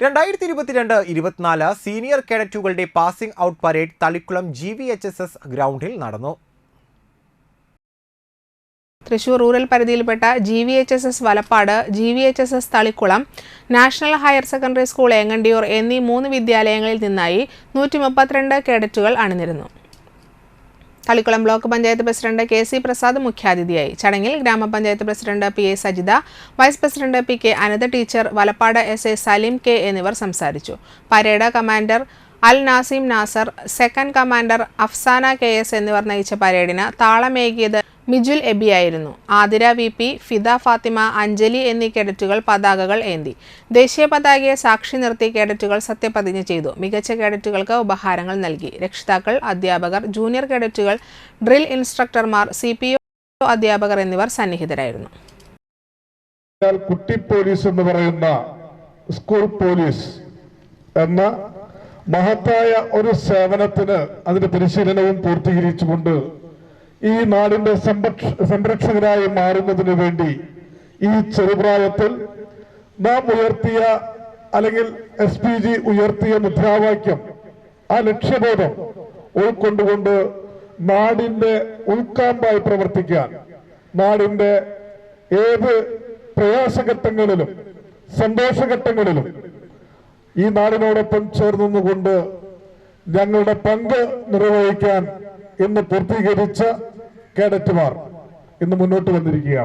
രണ്ടായിരത്തി ഇരുപത്തിരണ്ട് ഇരുപത്തിനാല് senior കേഡറ്റുകളുടെ passing out parade Thalikkulam G V H S S ഗ്രൗണ്ടിൽ നടന്നു. Thrissur rural പരിധിയിൽപ്പെട്ട G V H S S Valappad G V H S S Thalikkulam national higher secondary school Engandiyoor എന്നീ മൂന്ന് വിദ്യാലയങ്ങളിൽ നിന്നായി നൂറ്റി മുപ്പത്തിരണ്ട് കേഡറ്റുകൾ അണിനിരുന്നു. Thalikkulam block panchayat president K C Prasad മുഖ്യാതിഥിയായി. ചടങ്ങിൽ ഗ്രാമപഞ്ചായത്ത് president P A Sajitha vice president P K Anatha teacher Valappad S A Saleem K എന്നിവർ സംസാരിച്ചു. Parade commander Al Nasim Nasar second commander Afsana K S എന്നിവർ നയിച്ച പരേഡിന് താളമേകിയത് മിജുൽ എബിയായിരുന്നു ആതിര വി. പി ഫിദ ഫാത്തിമ അഞ്ജലി എന്നീ കേഡറ്റുകൾ പതാകകൾ ഏന്തി. ദേശീയ പതാകയെ സാക്ഷി നിർത്തി കേഡറ്റുകൾ സത്യപ്രതിജ്ഞ ചെയ്തു. മികച്ച കേഡറ്റുകൾക്ക് ഉപഹാരങ്ങൾ നൽകി. രക്ഷിതാക്കൾ അധ്യാപകർ ജൂനിയർ കേഡറ്റുകൾ ഡ്രിൽ ഇൻസ്ട്രക്ടർമാർ സി പി അധ്യാപകർ എന്നിവർ സന്നിഹിതരായിരുന്നു. കുട്ടി പോലീസ് എന്ന് പറയുന്ന സ്കൂൾ പോലീസ് എന്ന മഹത്തായ ഒരു സേവനത്തിന് അതിന്റെ പരിശീലനവും പൂർത്തീകരിച്ചുകൊണ്ട് ഈ നാടിന്റെ സംരക്ഷ സംരക്ഷകരായി മാറുന്നതിന് വേണ്ടി ഈ ചെറുപ്രായത്തിൽ നാം ഉയർത്തിയ അല്ലെങ്കിൽ എസ് പി ജി ഉയർത്തിയ മുദ്രാവാക്യം ആ ലക്ഷ്യബോധം ഉൾക്കൊണ്ടുകൊണ്ട് നാടിന്റെ ഉൾക്കാമ്പായി പ്രവർത്തിക്കാൻ നാടിന്റെ ഏത് പ്രയാസഘട്ടങ്ങളിലും സന്തോഷഘട്ടങ്ങളിലും ഈ നാടിനോടൊപ്പം ചേർന്നുകൊണ്ട് ഞങ്ങളുടെ പങ്ക് നിർവഹിക്കാൻ ഇന്ന് പൂർത്തീകരിച്ച കേഡറ്റുമാർ ഇന്ന് മുന്നോട്ട് വന്നിരിക്കുകയാണ്.